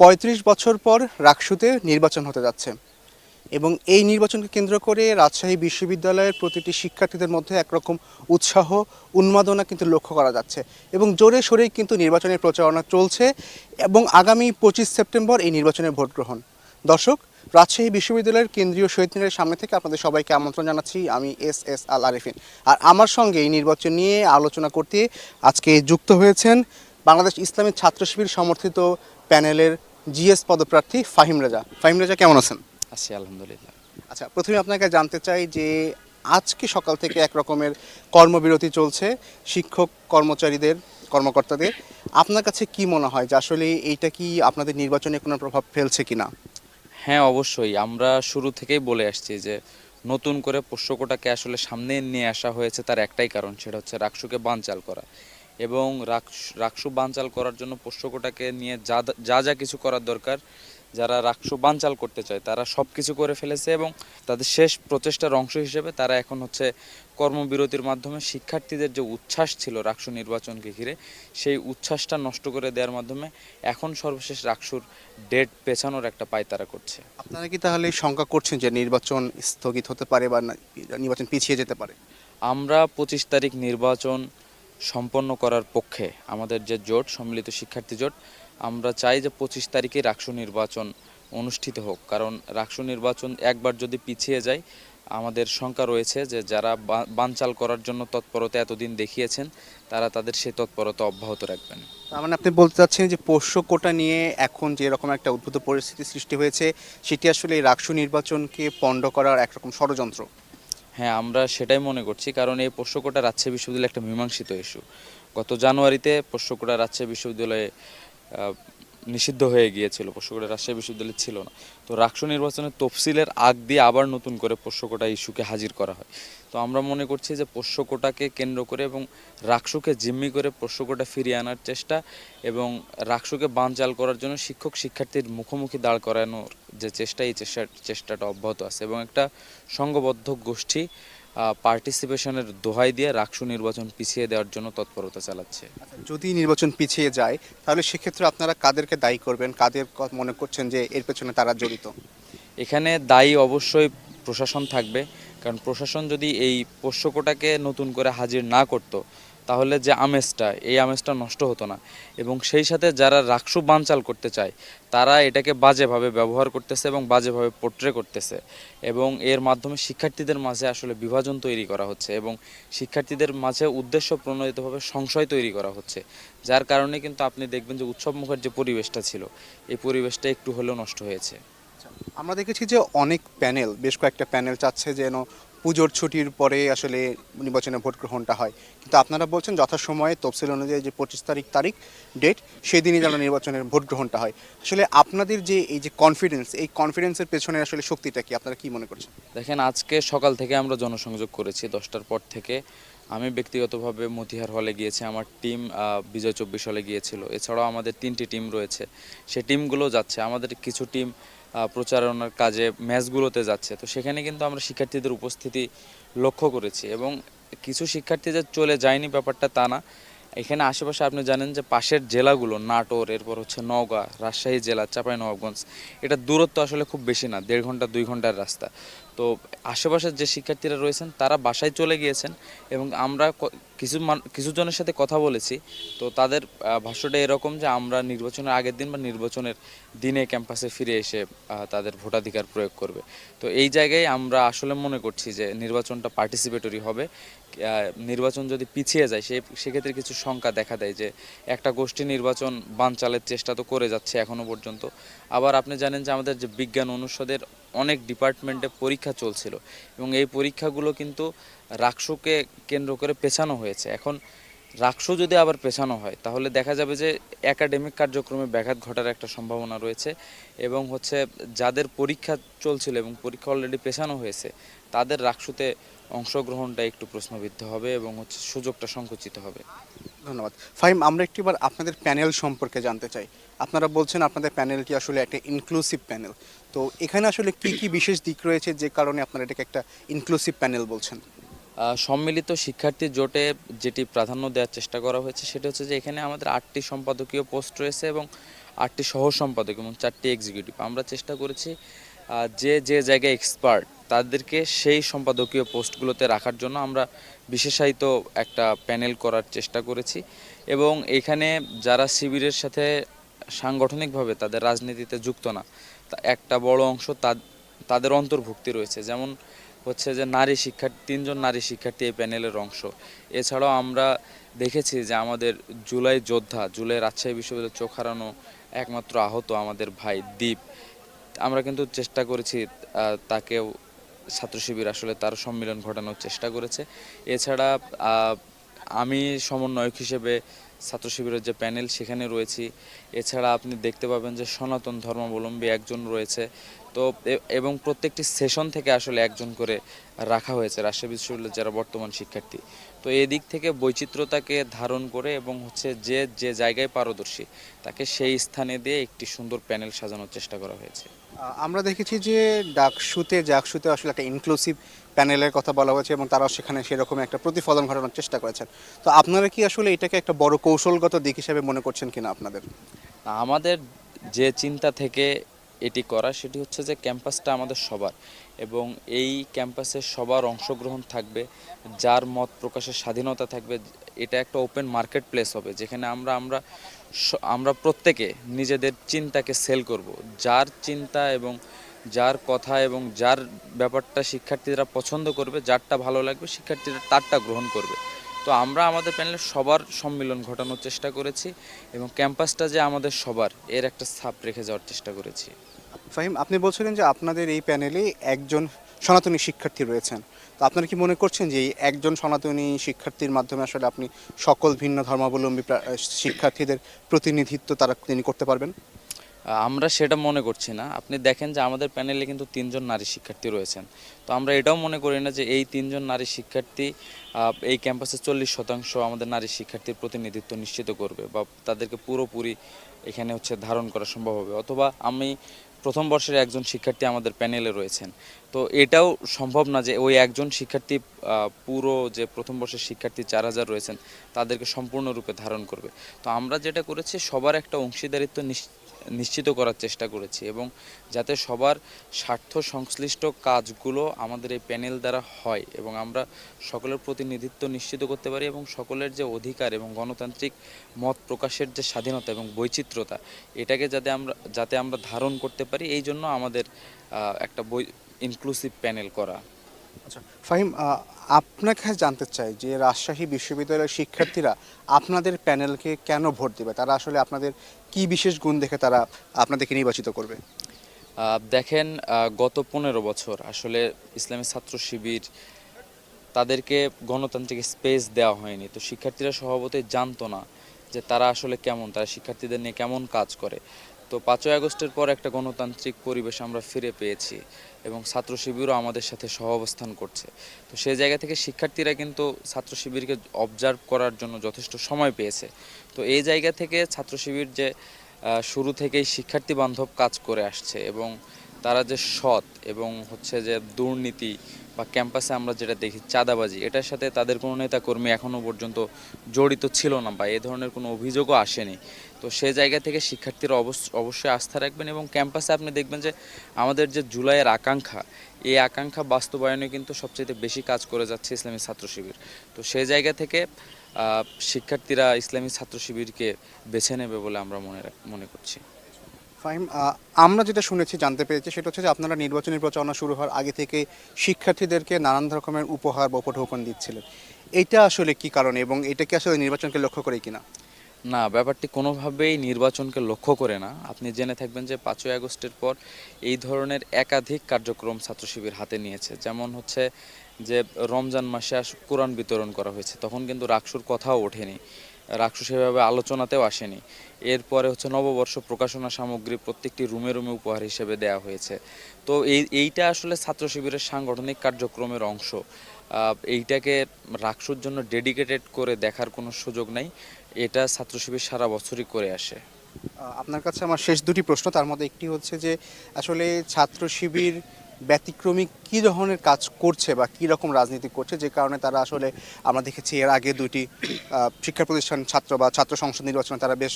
পঁয়ত্রিশ বছর পর রাকসুতে নির্বাচন হতে যাচ্ছে। এবং এই নির্বাচনকে কেন্দ্র করে রাজশাহী বিশ্ববিদ্যালয়ের প্রতিটি শিক্ষার্থীদের মধ্যে একরকম উৎসাহ, উন্মাদনা কিন্তু লক্ষ্য করা যাচ্ছে। এবং জোরে সোরেই কিন্তু নির্বাচনের প্রচারণা চলছে এবং আগামী পঁচিশ সেপ্টেম্বর এই নির্বাচনের ভোট গ্রহণ। দর্শক, রাজশাহী বিশ্ববিদ্যালয়ের কেন্দ্রীয় শহীদ মিনারের সামনে থেকে আপনাদের সবাইকে আমন্ত্রণ জানাচ্ছি। আমি এস এস আল আরিফিন। আর আমার সঙ্গে এই নির্বাচন নিয়ে আলোচনা করতে আজকে যুক্ত হয়েছেন বাংলাদেশ ইসলামী ছাত্র শিবির সমর্থিত প্যানেলের জিএস পদপ্রার্থী ফাহিম রাজা। ফাহিম রাজা কেমন আছেন? আছি আলহামদুলিল্লাহ। আচ্ছা প্রথমে আপনাকে জানতে চাই যে আজকে সকাল থেকে এক রকমের কর্মবিরতি চলছে শিক্ষক কর্মচারীদের কর্মকর্তাদের। আপনার কাছে কি মনে হয় যে আসলে এইটা কি আপনাদের নির্বাচনে কোনো প্রভাব ফেলছে কিনা? হ্যাঁ অবশ্যই। আমরা শুরু থেকেই বলে আসছি যে নতুন করে পোষ্যকোটাকে আসলে সামনে নিয়ে আসা হয়েছে তার একটাই কারণ সেটা হচ্ছে রাকসুকে বানচাল করা। এবং রাকস- রাকসু বানচাল করার জন্য পোষ্যকোটাকে নিয়ে যা যা যা কিছু করার দরকার যারা রাকসু বানচাল করতে চায় তারা সব কিছু করে ফেলেছে এবং তাদের শেষ প্রচেষ্টার অংশ হিসেবে তারা এখন হচ্ছে কর্মবিরতির মাধ্যমে শিক্ষার্থীদের যে উচ্ছ্বাস ছিল রাকসু নির্বাচনকে ঘিরে সেই উচ্ছ্বাসটা নষ্ট করে দেওয়ার মাধ্যমে এখন সর্বশেষ রাকসুর ডেট পেছানোর একটা পায়তারা করছে। আপনারা কি তাহলে শঙ্কা করছেন যে নির্বাচন স্থগিত হতে পারে বা নির্বাচন পিছিয়ে যেতে পারে? আমরা পঁচিশ তারিখ নির্বাচন সম্পন্ন করার পক্ষে আমাদের যে জোট, সম্মিলিত শিক্ষার্থী জোট, আমরা চাই যে পঁচিশ তারিখে রাকসু নির্বাচন অনুষ্ঠিত হোক। কারণ রাকসু নির্বাচন একবার যদি পিছিয়ে যায়, আমাদের শঙ্কা রয়েছে যে যারা বানচাল করার জন্য তৎপরতা এতদিন দেখিয়েছেন, তারা তাদের সেই তৎপরতা অব্যাহত রাখবেন। তার মানে আপনি বলতে চাচ্ছেন যে পোষ্য কোটা নিয়ে এখন যে এরকম একটা উদ্ভূত পরিস্থিতি সৃষ্টি হয়েছে, সেটি আসলে এই রাকসু নির্বাচনকে পণ্ড করার একরকম ষড়যন্ত্র? হ্যাঁ আমরা সেটাই মনে করছি। কারণ এই পোষ্যকোটা রাজশাহী বিশ্ববিদ্যালয় একটা মীমাংসিত ইস্যু গত জানুয়ারিতে পোষ্যকোটা রাজশাহী বিশ্ববিদ্যালয়ে নিষিদ্ধ হয়ে গিয়েছিল। পোষ্যকোটা রাজশাহী বিশ্ববিদ্যালয় ছিল না। তো রাষ্ট্র নির্বাচনের তফসিলের আগ দিয়ে আবার নতুন করে পোষ্যকোটা ইস্যুকে হাজির করা হয়। তো আমরা মনে করছি যে পোষ্যকোটাকে কেন্দ্র করে এবং রাকসুকে জিম্মি করে পোষ্যকোটা ফিরিয়ে আনার চেষ্টা এবং রাকসুকে বানচাল করার জন্য শিক্ষক শিক্ষার্থীর মুখোমুখি দাঁড় করানোর যে চেষ্টা এই চেষ্টা চেষ্টাটা অব্যাহত আছে এবং একটা সংঘবদ্ধ গোষ্ঠী পার্টিসিপেশনের দোহাই দিয়ে রাকসু নির্বাচন পিছিয়ে দেওয়ার জন্য তৎপরতা চালাচ্ছে। যদি নির্বাচন পিছিয়ে যায় তাহলে সেক্ষেত্রে আপনারা কাদেরকে দায়ী করবেন? কাদের মনে করছেন যে এর পেছনে তারা জড়িত? এখানে দায়ী অবশ্যই প্রশাসন থাকবে। কারণ প্রশাসন যদি এই পোষ্যকোটাকে নতুন করে হাজির না করত, তাহলে যে আমেজটা, এই আমেজটা নষ্ট হতো না। এবং সেই সাথে যারা রাকসু বানচাল করতে চায়, তারা এটাকে বাজেভাবে ব্যবহার করতেছে এবং বাজেভাবে পোট্রে করতেছে। এবং এর মাধ্যমে শিক্ষার্থীদের মাঝে আসলে বিভাজন তৈরি করা হচ্ছে এবং শিক্ষার্থীদের মাঝে উদ্দেশ্য প্রণোদিতভাবে সংশয় তৈরি করা হচ্ছে। যার কারণে কিন্তু আপনি দেখবেন যে উৎসবমুখের যে পরিবেশটা ছিল, এই পরিবেশটা একটু হলেও নষ্ট হয়েছে। আমরা দেখেছি যে অনেক প্যানেল, বেশ কয়েকটা প্যানেল চাচ্ছে যেন পুজোর ছুটির পরে আসলে নির্বাচনে ভোট গ্রহণটা হয়। কিন্তু আপনারা বলছেন যথাসময়ে তফসিল অনুযায়ী যে পঁচিশ তারিখ তারিখ ডেট সেই দিনই যেন নির্বাচনের ভোট গ্রহণটা হয়। আসলে আপনাদের যে এই যে কনফিডেন্স এই কনফিডেন্সের পেছনে আসলে শক্তিটা কি? আপনারা কি মনে করছেন? দেখেন, আজকে সকাল থেকে আমরা জনসংযোগ করেছি দশটার পর থেকে। আমি ব্যক্তিগতভাবে মতিহার হলে গিয়েছি, আমার টিম বিজয় চব্বিশ হলে গিয়েছিল। এছাড়াও আমাদের তিনটি টিম রয়েছে। সে টিমগুলো যাচ্ছে। আমাদের কিছু টিম প্রচারণার কাজে ম্যাচগুলোতে যাচ্ছে। তো সেখানে কিন্তু আমরা শিক্ষার্থীদের উপস্থিতি লক্ষ্য করেছি এবং কিছু শিক্ষার্থী যে চলে যায়নি ব্যাপারটা তা না। এখানে আশেপাশে আপনি জানেন যে পাশের জেলাগুলো, নাটোর, এরপর হচ্ছে নওগাঁ, রাজশাহী জেলা, চাঁপাইনবাবগঞ্জ, এটা দূরত্ব আসলে খুব বেশি না, দেড় ঘণ্টা, দুই ঘণ্টার রাস্তা। তো আশেপাশের যে শিক্ষার্থীরা রয়েছেন, তারা বাসায় চলে গিয়েছেন এবং আমরা কিছু কিছু জনের সাথে কথা বলেছি। তো তাদের ভাষ্যটা এরকম যে আমরা নির্বাচনের আগের দিন বা নির্বাচনের দিনে ক্যাম্পাসে ফিরে এসে তাদের ভোটাধিকার প্রয়োগ করবে। তো এই জায়গায় আমরা আসলে মনে করছি যে নির্বাচনটা পার্টিসিপেটরি হবে। নির্বাচন যদি পিছিয়ে যায়, সে, সেক্ষেত্রে কিছু শঙ্কা দেখা দেয় যে একটা গোষ্ঠী নির্বাচন বানচালের চেষ্টা তো করে যাচ্ছে এখনও পর্যন্ত। আবার আপনি জানেন যে আমাদের যে বিজ্ঞান অনুষদের অনেক ডিপার্টমেন্টে পরীক্ষা চলছিল এবং এই পরীক্ষাগুলো কিন্তু রাকসুকে কেন্দ্র করে পেছানো হয়েছে। এখন রাকসু যদি আবার পেছানো হয়, তাহলে দেখা যাবে যে একাডেমিক কার্যক্রমে ব্যাঘাত ঘটার একটা সম্ভাবনা রয়েছে এবং হচ্ছে যাদের পরীক্ষা চলছিল এবং পরীক্ষা অলরেডি পেছানো হয়েছে, তাদের রাকসুতে অংশগ্রহণটা একটু প্রশ্নবিদ্ধ হবে এবং হচ্ছে সুযোগটা সংকুচিত হবে। ধন্যবাদ। ফাহিম আমরা একটিবার আপনাদের প্যানেল সম্পর্কে জানতে চাই। আপনারা বলছেন আপনাদের প্যানেলটি আসলে একটা ইনক্লুসিভ প্যানেল। তো এখানে আসলে কি কি বিশেষ দিক রয়েছে যে কারণে আপনারা এটাকে একটা ইনক্লুসিভ প্যানেল বলছেন? সম্মিলিত শিক্ষার্থী জোটে যেটি প্রাধান্য দেওয়ার চেষ্টা করা হয়েছে সেটা হচ্ছে যে এখানে আমাদের আটটি সম্পাদকীয় পোস্ট রয়েছে এবং আটটি সহ সম্পাদক এবং চারটি এক্সিকিউটিভ আমরা চেষ্টা করেছি যে যে জায়গায় এক্সপার্ট তাদেরকে সেই সম্পাদকীয় পোস্টগুলোতে রাখার জন্য আমরা বিশেষায়িত একটা প্যানেল করার চেষ্টা করেছি। এবং এখানে যারা শিবিরের সাথে সাংগঠনিকভাবে তাদের রাজনীতিতে যুক্ত না একটা বড় অংশ তাদের অন্তর্ভুক্তি রয়েছে। যেমন হচ্ছে যে নারী শিক্ষার্থী তিনজন নারী শিক্ষার্থী এই প্যানেলের অংশ। এছাড়াও আমরা দেখেছি যে আমাদের জুলাই যোদ্ধা, জুলাই রাজশাহী বিশ্ববিদ্যালয়ের চোখ হারানো একমাত্র আহত আমাদের ভাই দ্বীপ আমরা কিন্তু চেষ্টা করেছি তাকেও ছাত্র শিবির আসলে তার সম্মিলন ঘটানোর চেষ্টা করেছে। এছাড়া আমি সমন্বয়ক হিসেবে ছাত্র শিবিরের যে প্যানেল সেখানে রয়েছি। এছাড়া আপনি দেখতে পাবেন যে সনাতন ধর্মাবলম্বী একজন রয়েছে। তো এবং প্রত্যেকটি সেশন থেকে আসলে একজন করে রাখা হয়েছে রাজশাহী বিশ্ববিদ্যালয়ের যারা বর্তমান শিক্ষার্থী। তো, এদিক থেকে বৈচিত্র্যতাকে ধারণ করে এবং হচ্ছে যে যে জায়গায় পারদর্শী তাকে সেই স্থানে দিয়ে একটি সুন্দর প্যানেল সাজানোর চেষ্টা করা হয়েছে। আমরা দেখেছি যে ডাকসুতে জাকসুতে আসলে একটা ইনক্লুসিভ প্যানেলের কথা বলা হয়েছে এবং তারাও সেখানে সেরকম একটা প্রতিফলন ঘটানোর চেষ্টা করেছেন। তো আপনারা কি আসলে এটাকে একটা বড় কৌশলগত দিক হিসেবে মনে করছেন কিনা আপনাদের? আমাদের যে চিন্তা থেকে এটি করা সেটি হচ্ছে যে ক্যাম্পাসটা আমাদের সবার এবং এই ক্যাম্পাসে সবার অংশগ্রহণ থাকবে, যার মত প্রকাশের স্বাধীনতা থাকবে, এটা একটা ওপেন মার্কেট প্লেস হবে, যেখানে আমরা আমরা আমরা প্রত্যেকে নিজেদের চিন্তাকে সেল করব। যার চিন্তা এবং যার কথা এবং যার ব্যাপারটা শিক্ষার্থীরা পছন্দ করবে, যারটা ভালো লাগবে, শিক্ষার্থীরা তারটা গ্রহণ করবে। তো আমরা আমাদের প্যানেলে সবার সম্মিলন ঘটানোর চেষ্টা করেছি এবং ক্যাম্পাসটা যে আমাদের সবার, এর একটা ছাপ রেখে যাওয়ার চেষ্টা করেছি। ফাহিম, আপনি বলছিলেন যে আপনাদের এই প্যানেলে একজন সনাতনী শিক্ষার্থী রয়েছেন। তো আপনারা কি মনে করছেন যে একজন সনাতনী শিক্ষার্থীর মাধ্যমে আসলে আপনি সকল ভিন্ন ধর্মাবলম্বী শিক্ষার্থীদের প্রতিনিধিত্ব তারা তিনি করতে পারবেন? আমরা সেটা মনে করছি না। আপনি দেখেন যে আমাদের প্যানেলে কিন্তু তিনজন নারী শিক্ষার্থী রয়েছেন। তো আমরা এটাও মনে করি না যে এই তিনজন নারী শিক্ষার্থী এই ক্যাম্পাসে চল্লিশ শতাংশ আমাদের নারী শিক্ষার্থীর প্রতিনিধিত্ব নিশ্চিত করবে বা তাদেরকে পুরোপুরি এখানে হচ্ছে ধারণ করা সম্ভব হবে। অথবা আমি প্রথম বর্ষের একজন শিক্ষার্থী আমাদের প্যানেলে রয়েছেন। তো এটাও সম্ভব না যে ওই একজন শিক্ষার্থী পুরো যে প্রথম বর্ষের শিক্ষার্থী চার হাজার রয়েছেন, তাদেরকে সম্পূর্ণরূপে ধারণ করবে। তো আমরা যেটা করেছি, সবার একটা অংশীদারিত্ব নিশ- নিশ্চিত করার চেষ্টা করেছি এবং যাতে সবার স্বার্থ সংশ্লিষ্ট কাজগুলো আমাদের এই প্যানেল দ্বারা হয় এবং আমরা সকলের প্রতিনিধিত্ব নিশ্চিত করতে পারি এবং সকলের যে অধিকার এবং গণতান্ত্রিক মত প্রকাশের যে স্বাধীনতা এবং বৈচিত্র্যতা, এটাকে যাতে আমরা যাতে আমরা ধারণ করতে পারি, এই জন্য আমাদের একটা বই ইনক্লুসিভ প্যানেল করা। আচ্ছা ফাহিম আপনাকে জানতে চাই যে রাজশাহী বিশ্ববিদ্যালয়ের শিক্ষার্থীরা আপনাদের প্যানেলকে কেন ভোট দেবে? তারা আসলে আপনাদের কি বিশেষ গুণ দেখে তারা আপনাদেরকে নির্বাচিত করবে? দেখেন গত পনেরো বছর আসলে ইসলামী ছাত্র শিবির তাদেরকে গণতান্ত্রিক স্পেস দেওয়া হয়নি। তো শিক্ষার্থীরা স্বভাবতই জানতো না যে তারা আসলে কেমন, তারা শিক্ষার্থীদের নিয়ে কেমন কাজ করে। তো পাঁচই আগস্টের পর একটা গণতান্ত্রিক পরিবেশ আমরা ফিরে পেয়েছি এবং ছাত্র শিবিরও আমাদের সাথে সহাবস্থান করছে। তো সেই জায়গা থেকে শিক্ষার্থীরা কিন্তু ছাত্র শিবিরকে অবজার্ভ করার জন্য যথেষ্ট সময় পেয়েছে। তো এই জায়গা থেকে ছাত্র শিবির যে শুরু থেকেই শিক্ষার্থী বান্ধব কাজ করে আসছে এবং তারা যে সৎ এবং হচ্ছে যে দুর্নীতি বা ক্যাম্পাসে আমরা যেটা দেখি চাঁদাবাজি, এটার সাথে তাদের কোনো নেতা কর্মী এখনও পর্যন্ত জড়িত ছিল না বা এ ধরনের কোনো অভিযোগও আসেনি। তো সে জায়গা থেকে শিক্ষার্থীরা অবশ্য- অবশ্যই আস্থা রাখবেন এবং ক্যাম্পাসে আপনি দেখবেন যে আমাদের যে জুলাইয়ের আকাঙ্ক্ষা, এই আকাঙ্ক্ষা বাস্তবায়নে কিন্তু সবচেয়ে বেশি কাজ করে যাচ্ছে ইসলামী ছাত্র শিবির। তো সেই জায়গা থেকে শিক্ষার্থীরা ইসলামী ছাত্র শিবিরকে বেছে নেবে বলে আমরা মনে মনে করছি। ফাহিম আমরা যেটা শুনেছি, জানতে পেরেছি, সেটা হচ্ছে যে আপনারা নির্বাচনী প্রচারণা শুরু হওয়ার আগে থেকে শিক্ষার্থীদেরকে নানান রকমের উপহার বা উপঢৌকন দিচ্ছিলেন। এটা আসলে কি কারণে এবং এটা কি আসলে নির্বাচনকে লক্ষ্য করে কিনা? না, ব্যাপারটি কোনোভাবেই নির্বাচনকে লক্ষ্য করে না। আপনি জেনে থাকবেন যে পাঁচই আগস্টের পর এই ধরনের একাধিক কার্যক্রম ছাত্র শিবির হাতে নিয়েছে। যেমন হচ্ছে যে রমজান মাসে কোরআন বিতরণ করা হয়েছে। তখন কিন্তু রাকসুর কথাও ওঠেনি। রাকসু সেভাবে আলোচনাতেও আসেনি। এরপরে হচ্ছে নববর্ষ প্রকাশনা সামগ্রী প্রত্যেকটি রুমে রুমে উপহার হিসেবে দেওয়া হয়েছে। তো এই, এইটা আসলে ছাত্র শিবিরের সাংগঠনিক কার্যক্রমের অংশ। এইটাকে রাকসুর জন্য ডেডিকেটেড করে দেখার কোনো সুযোগ নাই। এটা ছাত্র শিবির সারা বছরই করে আসে। আপনার কাছে আমার শেষ দুটি প্রশ্ন তার মধ্যে একটি হচ্ছে যে আসলে ছাত্র শিবির ব্যতিক্রমী কী ধরনের কাজ করছে বা কী রকম রাজনীতি করছে? যে কারণে তারা আসলে আমরা দেখেছি এর আগে দুটি শিক্ষা প্রতিষ্ঠান ছাত্র বা ছাত্র সংসদ নির্বাচনে তারা বেশ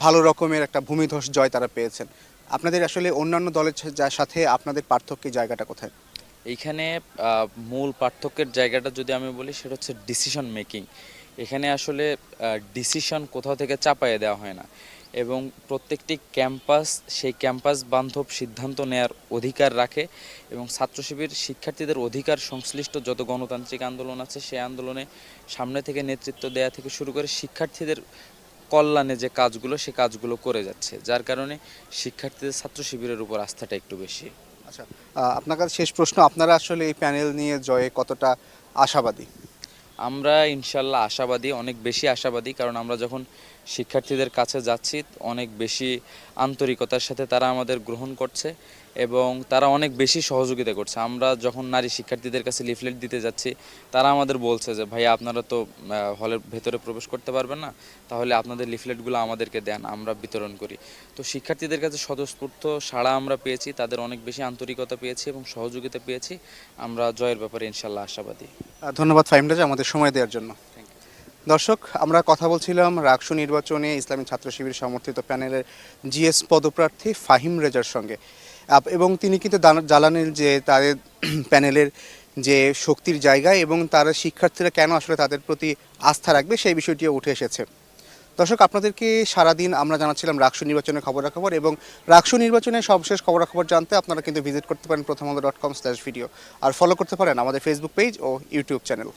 ভালো রকমের একটা ভূমিধস জয় তারা পেয়েছেন। আপনাদের আসলে অন্যান্য দলের যার সাথে আপনাদের পার্থক্যের জায়গাটা কোথায়? এইখানে মূল পার্থক্যের জায়গাটা যদি আমি বলি সেটা হচ্ছে ডিসিশন মেকিং এখানে আসলে ডিসিশন কোথাও থেকে চাপাইয়ে দেওয়া হয় না। এবং প্রত্যেকটি ক্যাম্পাস সেই ক্যাম্পাস বান্ধব সিদ্ধান্ত নেয়ার অধিকার রাখে এবং ছাত্র শিবির শিক্ষার্থীদের অধিকার সংশ্লিষ্ট যত গণতান্ত্রিক আন্দোলন আছে সেই আন্দোলনে সামনে থেকে নেতৃত্ব দেয়া থেকে শুরু করে শিক্ষার্থীদের কল্যাণে যে কাজগুলো, সে কাজগুলো করে যাচ্ছে। যার কারণে শিক্ষার্থীদের ছাত্র শিবিরের উপর আস্থাটা একটু বেশি। আচ্ছা আপনার কাছে শেষ প্রশ্ন, আপনারা আসলে এই প্যানেল নিয়ে জয়ে কতটা আশাবাদী? আমরা ইনশাল্লাহ আশাবাদী অনেক বেশি আশাবাদী কারণ আমরা যখন শিক্ষার্থীদের কাছে যাচ্ছি, অনেক বেশি আন্তরিকতার সাথে তারা আমাদের গ্রহণ করছে এবং তারা অনেক বেশি সহযোগিতা করছে। আমরা যখন নারী শিক্ষার্থীদের কাছে লিফলেট দিতে যাচ্ছি, তারা আমাদের বলছে যে ভাই আপনারা তো হলের ভেতরে প্রবেশ করতে পারবেন না, তাহলে আপনাদের লিফলেটগুলো আমাদেরকে দেন, আমরা বিতরণ করি। তো শিক্ষার্থীদের কাছে স্বতঃস্ফূর্ত সাড়া আমরা পেয়েছি, তাদের অনেক বেশি আন্তরিকতা পেয়েছি এবং সহযোগিতা পেয়েছি। আমরা জয়ের ব্যাপারে ইনশাল্লাহ আশাবাদী। ধন্যবাদ ফাইমরাজ আমাদের সময় দেওয়ার জন্য। দর্শক, আমরা কথা বলছিলাম রাকসু নির্বাচনে ইসলামী ছাত্র শিবির সমর্থিত প্যানেলের জিএস পদপ্রার্থী ফাহিম রেজার সঙ্গে। এবং তিনি কিন্তু জ্বালানেন যে তাদের প্যানেলের যে শক্তির জায়গা এবং তারা শিক্ষার্থীরা কেন আসলে তাদের প্রতি আস্থা রাখবে সেই বিষয়টিও উঠে এসেছে। দর্শক, আপনাদেরকে সারাদিন আমরা জানাচ্ছিলাম রাকসু নির্বাচনের খবরাখবর এবং রাকসু নির্বাচনের সবশেষ খবরাখবর জানতে আপনারা কিন্তু ভিজিট করতে পারেন Prothom Alo dot com slash video. আর ফলো করতে পারেন আমাদের ফেসবুক পেজ ও ইউটিউব চ্যানেল।